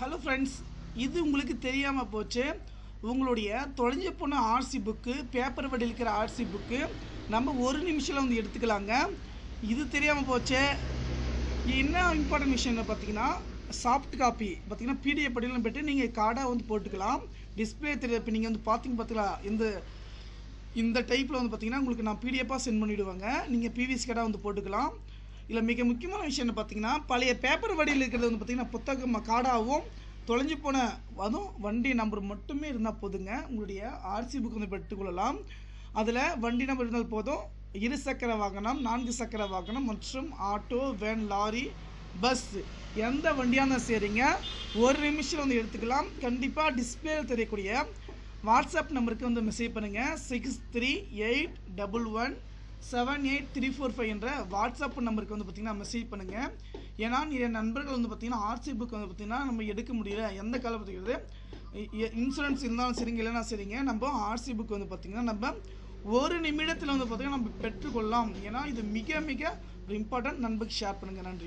Hello friends இது உங்களுக்கு தெரியாமல் போச்சு. உங்களுடைய தொலைஞ்ச போன ஆர்சி புக்கு பேப்பர் வடியில் இருக்கிற ஆர்சி புக்கு நம்ம ஒரு நிமிஷத்தில் வந்து எடுத்துக்கலாங்க. இது தெரியாமல் போச்சு. என்ன இம்பார்ட்டன்ட் விஷயம்னு பார்த்தீங்கன்னா சாஃப்ட் காப்பி பார்த்தீங்கன்னா பிடிஎஃப் படிலாம் போய்ட்டு நீங்கள் கார்டாக வந்து போட்டுக்கலாம். டிஸ்பிளே தெரியல இப்போ நீங்கள் வந்து பார்த்தீங்க பார்த்தீங்களா இந்த இந்த டைப்பில் வந்து பார்த்தீங்கன்னா உங்களுக்கு நான் பிடிஎஃபாக சென்ட் பண்ணிவிடுவாங்க நீங்கள் பிவிசி கார்டாக வந்து போட்டுக்கலாம். இதில் மிக முக்கியமான விஷயம் என்ன பார்த்தீங்கன்னா பழைய பேப்பர் வடியில் இருக்கிறது வந்து பார்த்தீங்கன்னா புத்தகம் காடாகவும் தொலைஞ்சு போன அதுவும் வண்டி நம்பர் மட்டுமே இருந்தால் போதுங்க. உங்களுடைய ஆர்சி புக் வந்து பெற்றுக்கொள்ளலாம். அதில் வண்டி நம்பர் இருந்தால் போதும். இரு சக்கர வாகனம் நான்கு சக்கர வாகனம் மற்றும் ஆட்டோ வேன் லாரி பஸ் எந்த வண்டியான சரிங்க. ஒரு நிமிஷம் வந்து எடுத்துக்கலாம். கண்டிப்பாக டிஸ்பிளேல தெரியக்கூடிய வாட்ஸ்அப் நம்பருக்கு வந்து மெசேஜ் பண்ணுங்கள் six three eight double one seven eight three four five என்ற வாட்ஸ்அப் நம்பருக்கு வந்து பார்த்திங்கன்னா மெசேஜ் பண்ணுங்கள் ஏன்னா என் நண்பர்கள் வந்து பார்த்திங்கன்னா ஆர்சி புக் வந்து பார்த்திங்கன்னா நம்ம எடுக்க முடியல. எந்த காலப்பட்டுக்கிறது இன்சூரன்ஸ் இருந்தாலும் சரிங்க இல்லைனா சரிங்க. நம்ம ஆர்சி புக் வந்து பார்த்திங்கன்னா நம்ம ஒரு நிமிடத்தில் வந்து பார்த்திங்கன்னா நம்ம பெற்றுக்கொள்ளலாம். ஏன்னா இது மிக மிக ஒரு இம்பார்ட்டன்ட் நண்பருக்கு ஷேர் பண்ணுங்கள் நன்றி.